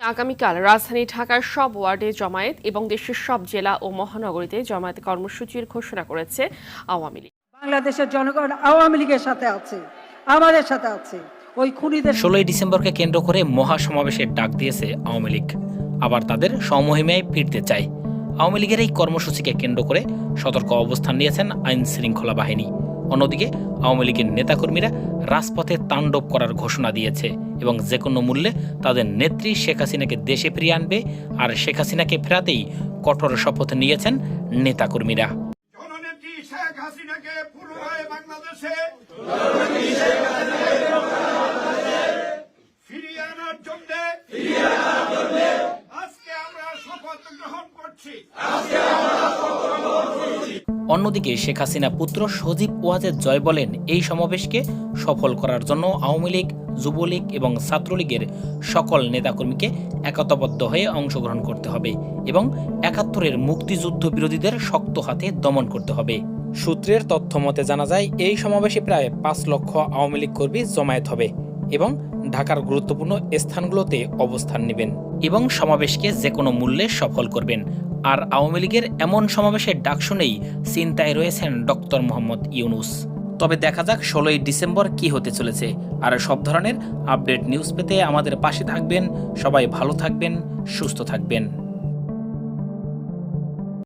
আগামীকাল রাজধানী ঢাকার সব ওয়ার্ডে জমায়েত এবং দেশের সব জেলা ও মহানগরীতে জমায়েত কর্মসূচির ঘোষণা করেছে আওয়ামী লীগ। বাংলাদেশের জনগণ আওয়ামী লীগের সাথে আছে আমাদের সাথে আছে। ওই খুনিদের ষোলোই ডিসেম্বরকে কেন্দ্র করে মহাসমাবেশের ডাক দিয়েছে আওয়ামী লীগ। আবার তাদের সমহিমায় ফিরতে চায়। আওয়ামী লীগের এই কর্মসূচিকে কেন্দ্র করে সতর্ক অবস্থান নিয়েছেন আইন শৃঙ্খলা বাহিনী। অন্যদিকে, আওয়ামী লীগের নেতাকর্মীরা রাজপথে তাণ্ডব করার ঘোষণা দিয়েছে এবং যে কোনো মূল্যে তাদের নেত্রী শেখ হাসিনাকে দেশে ফিরিয়ে আনবে আর শেখ হাসিনাকে ফেরাতেই কঠোর শপথ নিয়েছেন নেতাকর্মীরা। পুনরায় বাংলাদেশে ফিরিয়ে আনার জন্য আজকে আমরা শপথ গ্রহণ করছি। অন্যদিকে শেখ হাসিনা পুত্র সজীব ওয়াজেদ জয় বলেন, এই সমাবেশকে সফল করার জন্য আওয়ামী লীগ, যুবলীগ এবং ছাত্রলীগের সকল নেতাকর্মীকে একতাবদ্ধ হয়ে অংশগ্রহণ করতে হবে এবং একাত্তরের মুক্তিযুদ্ধ বিরোধীদের শক্ত হাতে দমন করতে হবে। সূত্রের তথ্য মতে জানা যায়, এই সমাবেশে প্রায় পাঁচ লক্ষ আওয়ামী লীগ কর্মী জমায়েত হবে এবং ঢাকার গুরুত্বপূর্ণ স্থানগুলোতে অবস্থান নেবেন এবং সমাবেশকে যে কোনো মূল্যে সফল করবেন। আর আওয়ামী লীগের এমন সমাবেশের ডাক শুনেই চিন্তায় রয়েছেন ডক্টর মোহাম্মদ ইউনুস। তবে দেখা যাক ষোলোই ডিসেম্বর কি হতে চলেছে। আর সব ধরনের আপডেট নিউজ পেতে আমাদের পাশে থাকবেন। সবাই ভালো থাকবেন, সুস্থ থাকবেন।